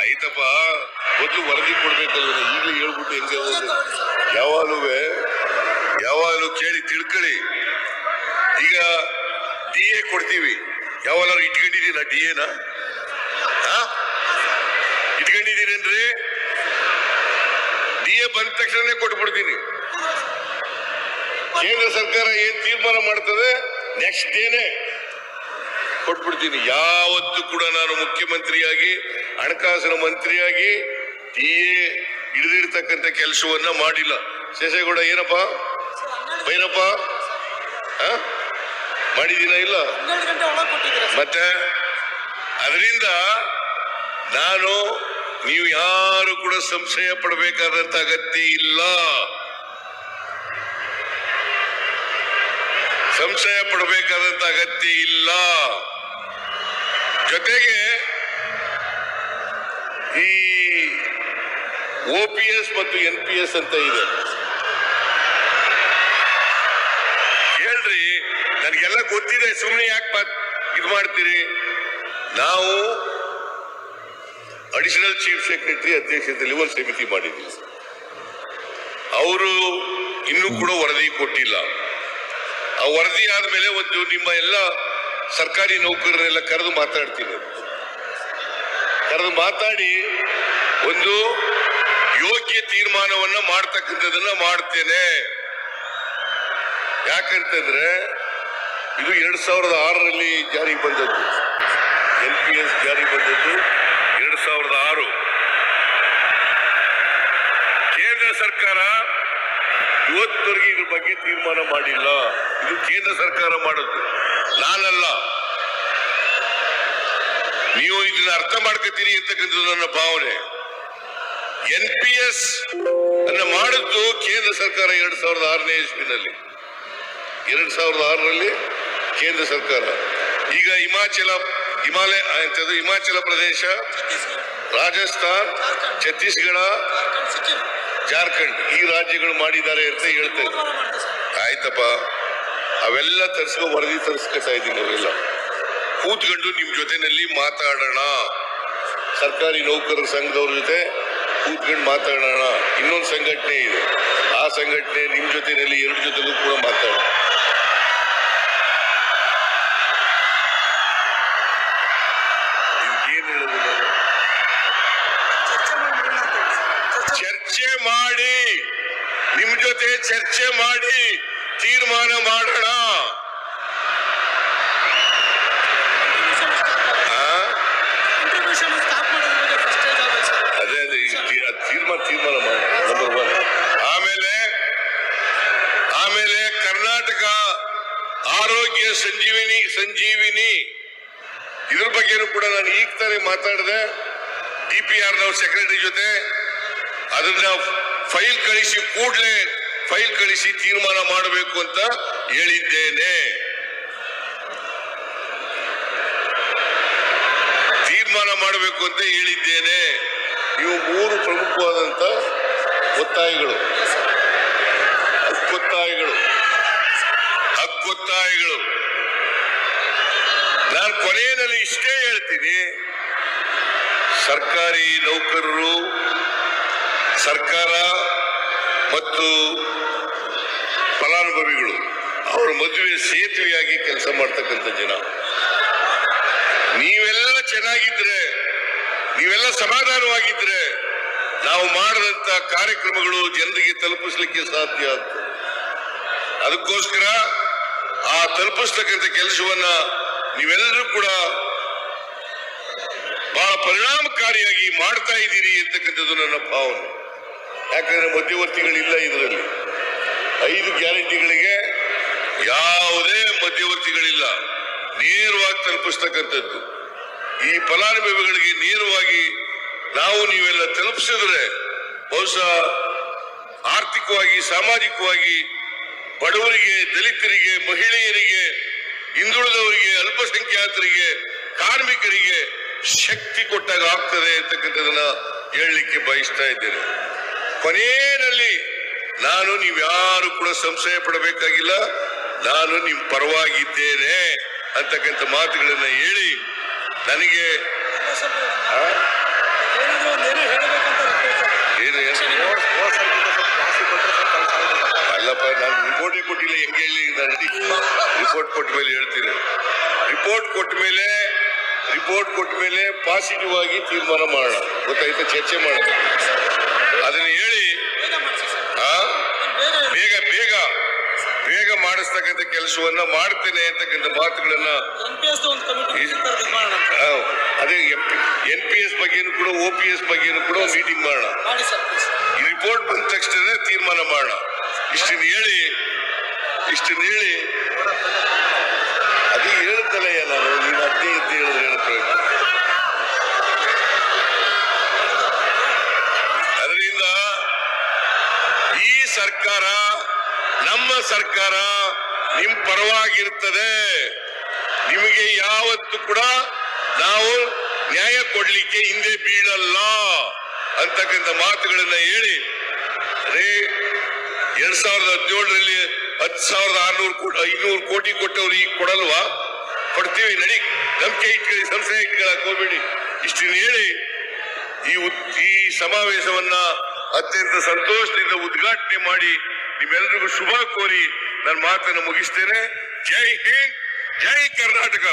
ಆಯ್ತಪ್ಪ, ಮೊದಲು ವರದಿ ಕೊಡ್ಬೇಕಲ್ವ? ಈಗಲೇ ಹೇಳ್ಬಿಟ್ಟು ಹೆಂಗೆ ಯಾವಾಗಲೂ ಯಾವಾಗಲೂ ಕೇಳಿ ತಿಳ್ಕೊಳ್ಳಿ. ಈಗ ಡಿ ಎ ಕೊಡ್ತೀವಿ. ಯಾವಾಗ ಇಟ್ಕೊಂಡಿದ್ದೀನ ಡಿ ಎನ ಇಟ್ಕೊಂಡಿದ್ದೀನೇನ್ರಿ ಡಿ ಎ ಬಂದ ತಕ್ಷಣ ಕೊಟ್ಬಿಡ್ತೀನಿ. ಕೇಂದ್ರ ಸರ್ಕಾರ ಏನ್ ತೀರ್ಮಾನ ಮಾಡ್ತದೆ? ನೆಕ್ಸ್ಟ್ ಡೇನೆ ಕೊಟ್ಬಿಡ್ತೀನಿ. ಯಾವತ್ತೂ ಕೂಡ ನಾನು ಮುಖ್ಯಮಂತ್ರಿಯಾಗಿ ಹಣಕಾಸಿನ ಮಂತ್ರಿಯಾಗಿ ಡಿ ಎ ಹಿಡಿದಿರ್ತಕ್ಕಂಥ ಕೆಲಸವನ್ನ ಮಾಡಿಲ್ಲ. ಶೇಷೇಗೌಡ ಏನಪ್ಪ? ಬೈರಪ್ಪ? ಮಾಡಿದೀನ ಇಲ್ಲ? ಮತ್ತೆ ಅದರಿಂದ ನಾನು ನೀವು ಯಾರು ಕೂಡ ಸಂಶಯ ಪಡಬೇಕಾದಂತ ಅಗತ್ಯ ಇಲ್ಲ. ಸಂಶಯ ಪಡಬೇಕಾದಂತ ಅಗತ್ಯ ಇಲ್ಲ. ಜೊತೆಗೆ ಈ ಒ ಪಿ ಎಸ್ ಮತ್ತು ಎನ್ ಪಿ ಎಸ್ ಅಂತ ಇದೆ. ಹೇಳ್ರಿ, ನನಗೆಲ್ಲ ಗೊತ್ತಿದೆ ಸುಮ್ಮನೆ ಯಾಕೆ ಇದು ಮಾಡ್ತೀರಿ? ನಾವು ಅಡಿಷನಲ್ ಚೀಫ್ ಸೆಕ್ರೆಟರಿ ಅಧ್ಯಕ್ಷತೆಯಲ್ಲಿ ಒಂದು ಸಮಿತಿ ಮಾಡಿದ್ವಿ. ಅವರು ಇನ್ನೂ ಕೂಡ ವರದಿ ಕೊಟ್ಟಿಲ್ಲ. ಆ ವರದಿ ಆದಮೇಲೆ ಒಂದು ನಿಮ್ಮ ಎಲ್ಲ ಸರ್ಕಾರಿ ನೌಕರರೆಲ್ಲ ಕರೆದು ಮಾತಾಡ್ತೀನಿ. ಕರೆದು ಮಾತಾಡಿ, ಒಂದು ಯೋಗ್ಯ ತೀರ್ಮಾನವನ್ನ ಮಾಡ್ತಕ್ಕಂಥದನ್ನ ಮಾಡ್ತೇನೆ. ಯಾಕಂತಂದ್ರೆ, ಇದು ಎರಡ್ ಸಾವಿರದ ಆರರಲ್ಲಿ ಜಾರಿಗೆ ಬಂದದ್ದು. ಎನ್ ಪಿ ಎಸ್ ಜಾರಿಗೆ ಬಂದದ್ದು ಎರಡ್ ಸಾವಿರದ ಆರು. ಕೇಂದ್ರ ಸರ್ಕಾರ ಇವತ್ತವರೆಗೆ ಇದ್ರ ಬಗ್ಗೆ ತೀರ್ಮಾನ ಮಾಡಿಲ್ಲ. ಇದು ಕೇಂದ್ರ ಸರ್ಕಾರ ಮಾಡೋದು. ನಾನಲ್ಲ. ನೀವು ಇದನ್ನ ಅರ್ಥ ಮಾಡ್ಕೊತೀರಿ ಅಂತಕ್ಕಂಥದ್ದು ನನ್ನ ಭಾವನೆ. ಎನ್ ಪಿ ಎಸ್ ಅನ್ನ ಮಾಡಿದ್ದು ಕೇಂದ್ರ ಸರ್ಕಾರ ಎರಡ್ ಸಾವಿರದ ಆರನೇ ಇಸ್ವಿನಲ್ಲಿ. ಎರಡ್ ಸಾವಿರದ ಆರರಲ್ಲಿ ಕೇಂದ್ರ ಸರ್ಕಾರ. ಈಗ ಹಿಮಾಚಲ, ಹಿಮಾಲಯ ಎಂಥದ್ದು ಹಿಮಾಚಲ ಪ್ರದೇಶ, ರಾಜಸ್ಥಾನ್, ಛತ್ತೀಸ್ಗಢ, ಜಾರ್ಖಂಡ್ ಈ ರಾಜ್ಯಗಳು ಮಾಡಿದ್ದಾರೆ ಅಂತ ಹೇಳ್ತಾ ಸರ್ ಆಯ್ತಪ್ಪ. ಅವೆಲ್ಲ ತರಿಸ್ಕೊ, ವರದಿ ತರಿಸ್ಕೊತಾ ಇದ್ದೀನಿ ಅವೆಲ್ಲ ಕೂತ್ಕೊಂಡು ನಿಮ್ ಜೊತೆನಲ್ಲಿ ಮಾತಾಡೋಣ. ಸರ್ಕಾರಿ ನೌಕರರ ಸಂಘದವ್ರ ಜೊತೆ ಕೂತ್ಕೊಂಡು ಮಾತಾಡೋಣ. ಇನ್ನೊಂದು ಸಂಘಟನೆ ಇದೆ. ಆ ಸಂಘಟನೆ ನಿಮ್ ಜೊತೆನಲ್ಲಿ ಎರಡು ಜೊತೆಗೂ ಕೂಡ ಮಾತಾಡೋಣ. ಚರ್ಚೆ ಮಾಡಿ ಮಾಡೋಣ ಅಂತ ಹೇಳಿ. ಸರ್. ಚರ್ಚೆ ಚರ್ಚೆ ಮಾಡಿ. ನಿಮ್ ಜೊತೆ ಚರ್ಚೆ ಮಾಡಿ. ತೀರ್ಮಾನ ಮಾಡೋಣ contribution ಆ? ಸ್ಟಾಪ್ ಮಾಡಿ. contribution ಸ್ಟಾಪ್ ಮಾಡೋದ್ರ ಬಗ್ಗೆ ಫಸ್ಟ್ ಸ್ಟೇಜ್ ಆಗ್ಬೇಕು ಸರ್ ಅದೇ ಅದೇ ಈ ತೀ- ಅದ್ ತೀರ್ಮಾನ ತೀರ್ಮಾನ ಮಾಡಿ ನಂಬರ್ ಒನ್ ಆಮೇಲೆ ಆಮೇಲೆ ಕರ್ನಾಟಕ ಆರೋಗ್ಯ ಸಂಜೀವಿನಿ ಸಂಜೀವಿನಿ. ಇದ್ರ ಬಗ್ಗೆನೂ ಕೂಡ ನಾನು ಈಗ ತಾನೇ ಮಾತಾಡಿದೆ. ಡಿ ಪಿ ಆರ್ ನಾವು ಸೆಕ್ರೆಟರಿ ಜೊತೆ. ಅದನ್ನ ಫೈಲ್ ಕಳಿಸಿ ಕೂಡಲೇ ಫೈಲ್ ಕಳಿಸಿ ತೀರ್ಮಾನ ಮಾಡಬೇಕು ಅಂತ ಹೇಳಿದ್ದೇನೆ. ತೀರ್ಮಾನ ಮಾಡಬೇಕು ಅಂತ ಹೇಳಿದ್ದೇನೆ. ಇವು ಮೂರು ಪ್ರಮುಖವಾದಂತ ಒತ್ತಾಯಗಳು. ಹಕ್ಕೊತ್ತಾಯಗಳು. ಹಕ್ಕೊತ್ತಾಯಗಳು. ನಾನು ಕೊನೆಯಲ್ಲಿ ಇಷ್ಟೇ ಹೇಳ್ತೀನಿ. ಸರ್ಕಾರಿ ನೌಕರರು, ಸರ್ಕಾರ ಮತ್ತು ಫಲಾನುಭವಿಗಳು, ಅವರ ಮದುವೆ ಸೇತುವೆಯಾಗಿ ಕೆಲಸ ಮಾಡ್ತಕ್ಕಂಥ ಜನ. ನೀವೆಲ್ಲ ಚೆನ್ನಾಗಿದ್ರೆ, ನೀವೆಲ್ಲ ಸಮಾಧಾನವಾಗಿದ್ರೆ, ನಾವು ಮಾಡಿದಂತ ಕಾರ್ಯಕ್ರಮಗಳು ಜನರಿಗೆ ತಲುಪಿಸ್ಲಿಕ್ಕೆ ಸಾಧ್ಯ ಅಂತ. ಅದಕ್ಕೋಸ್ಕರ ಆ ತಲುಪಿಸ್ತಕ್ಕಂಥ ಕೆಲಸವನ್ನ ನೀವೆಲ್ಲರೂ ಕೂಡ ಬಹಳ ಪರಿಣಾಮಕಾರಿಯಾಗಿ ಮಾಡ್ತಾ ಇದ್ದೀರಿ ಅಂತಕ್ಕಂಥದ್ದು ನನ್ನ ಭಾವನೆ. ಯಾಕಂದ್ರೆ ಮಧ್ಯವರ್ತಿಗಳಿಲ್ಲ ಇದರಲ್ಲಿ. ಐದು ಗ್ಯಾರಂಟಿಗಳಿಗೆ ಯಾವುದೇ ಮಧ್ಯವರ್ತಿಗಳಿಲ್ಲ. ನೇರವಾಗಿ ತಲುಪಿಸ್ತಕ್ಕಂಥದ್ದು. ಈ ಫಲಾನುಭವಿಗಳಿಗೆ ನೇರವಾಗಿ ನಾವು ನೀವೆಲ್ಲ ತಲುಪಿಸಿದ್ರೆ ಬಹುಶಃ ಆರ್ಥಿಕವಾಗಿ, ಸಾಮಾಜಿಕವಾಗಿ ಬಡವರಿಗೆ, ದಲಿತರಿಗೆ, ಮಹಿಳೆಯರಿಗೆ ಹಿಂದುಳಿದವರಿಗೆ, ಅಲ್ಪಸಂಖ್ಯಾತರಿಗೆ, ಕಾರ್ಮಿಕರಿಗೆ ಶಕ್ತಿ ಕೊಟ್ಟಾಗ ಆಗ್ತದೆ ಅಂತಕ್ಕಂಥದನ್ನ ಹೇಳಲಿಕ್ಕೆ ಬಯಸ್ತಾ ಇದ್ದೇನೆ. ಕೊನೆಯಲ್ಲಿ ನಾನು ನೀವ್ಯಾರು ಕೂಡ ಸಂಶಯ ಪಡಬೇಕಾಗಿಲ್ಲ. ನಾನು ನಿಮ್ ಪರವಾಗಿದ್ದೇನೆ ಅಂತಕ್ಕಂಥ ಮಾತುಗಳನ್ನ ಹೇಳಿ ನನಗೆ ಎಲ್ಲ ಸ್ವಲ್ಪ ಒಂದು- ಆ? ಏನಾದ್ರು ಒಂದು ಏನೋ ಹೇಳ್ಬೇಕಂತ request. ಏನು ಏನು ಹೋದ್ ಹೋದ್ ಸರ್ಗಿಂತ ಸ್ವಲ್ಪ ಜಾಸ್ತಿ ಕೊಟ್ಟರೆ ಸ್ವಲ್ಪ ಕೆಲಸ ಆಗುತ್ತೆ ಅಲ್ಲಪ್ಪ ನಾನು ರಿಪೋರ್ಟೇ ಕೊಟ್ಟಿಲ್ಲ ಹೆಂಗೆ ಹೇಳಿ ರಿಪೋರ್ಟ್ ಕೊಟ್ಟ ಮೇಲೆ ಹೇಳ್ತೀನಿ. ರಿಪೋರ್ಟ್ ಕೊಟ್ಟ ಮೇಲೆ ರಿಪೋರ್ಟ್ ಕೊಟ್ಟ ಮೇಲೆ ಪಾಸಿಟಿವ್ ಆಗಿ ತೀರ್ಮಾನ ಮಾಡೋಣ. ಗೊತ್ತಾಯ್ತಾ? ಚರ್ಚೆ ಮಾಡೋಣ. ಅದನ್ನ ಹೇಳಿ ಬೇಗ ಬೇಗ ಬೇಗ ಮಾಡಿಸ್ತಕ್ಕಂಥ ಕೆಲಸವನ್ನ ಮಾಡ್ತೇನೆ ಅಂತಕ್ಕಂಥ ಮಾತುಗಳನ್ನ. ಅದೇ ಎನ್ ಪಿ ಎಸ್ ಬಗ್ಗೆನೂ ಕೂಡ ಒ ಪಿ ಎಸ್ ಬಗ್ಗೆನೂ ಕೂಡ ಮೀಟಿಂಗ್ ಮಾಡೋಣ. ರಿಪೋರ್ಟ್ ಬಂದ ತಕ್ಷಣ ತೀರ್ಮಾನ ಮಾಡೋಣ. ಇಷ್ಟನ್ನು ಹೇಳಿ ಇಷ್ಟನ್ನ ಹೇಳಿ. ಅದು ಹೇಳ್ತಲೇ ನಾನು ನೀನು ಅದೇ ಇದ್ದು ಹೇಳಿದ್ರೆ ಹೇಳ್ತೇನೆ ಅದರಿಂದ ಈ ಸರ್ಕಾರ, ನಮ್ಮ ಸರ್ಕಾರ ನಿಮ್ ಪರವಾಗಿರ್ತದೆ. ನಿಮಗೆ ಯಾವತ್ತು ಕೂಡ ನಾವು ನ್ಯಾಯ ಕೊಡ್ಲಿಕ್ಕೆ ಹಿಂದೆ ಬೀಳಲ್ಲ ಅಂತಕ್ಕಂಥ ಮಾತುಗಳನ್ನ ಹೇಳಿ. ರೇ ಎರಡ್ ಸಾವಿರದ ಹದಿನೇಳರಲ್ಲಿ ಹತ್ತು ಸಾವಿರದ ಆರ್ನೂರು ಐನೂರು ಕೋಟಿ ಕೊಟ್ಟವ್ರು ಈಗ ಕೊಡಲ್ವಾ? ಕೊಡ್ತೀವಿ, ನಡಿ. ನಂಬಿಕೆ ಇಟ್ಕೊಳ್ಳಿ, ಸಂಸ್ಥೆ ಇಟ್ಕೊಳ್ಳಕ್ ಹೋಗ್ಬೇಡಿ. ಇಷ್ಟನ್ನ ಹೇಳಿ, ಈ ಈ ಸಮಾವೇಶವನ್ನ ಅತ್ಯಂತ ಸಂತೋಷದಿಂದ ಉದ್ಘಾಟನೆ ಮಾಡಿ ನಿಮ್ಮೆಲ್ಲರಿಗೂ ಶುಭ ಕೋರಿ ನನ್ನ ಮಾತನ್ನು ಮುಗಿಸ್ತೇನೆ. ಜೈ ಹಿಂದ್, ಜೈ ಕರ್ನಾಟಕ.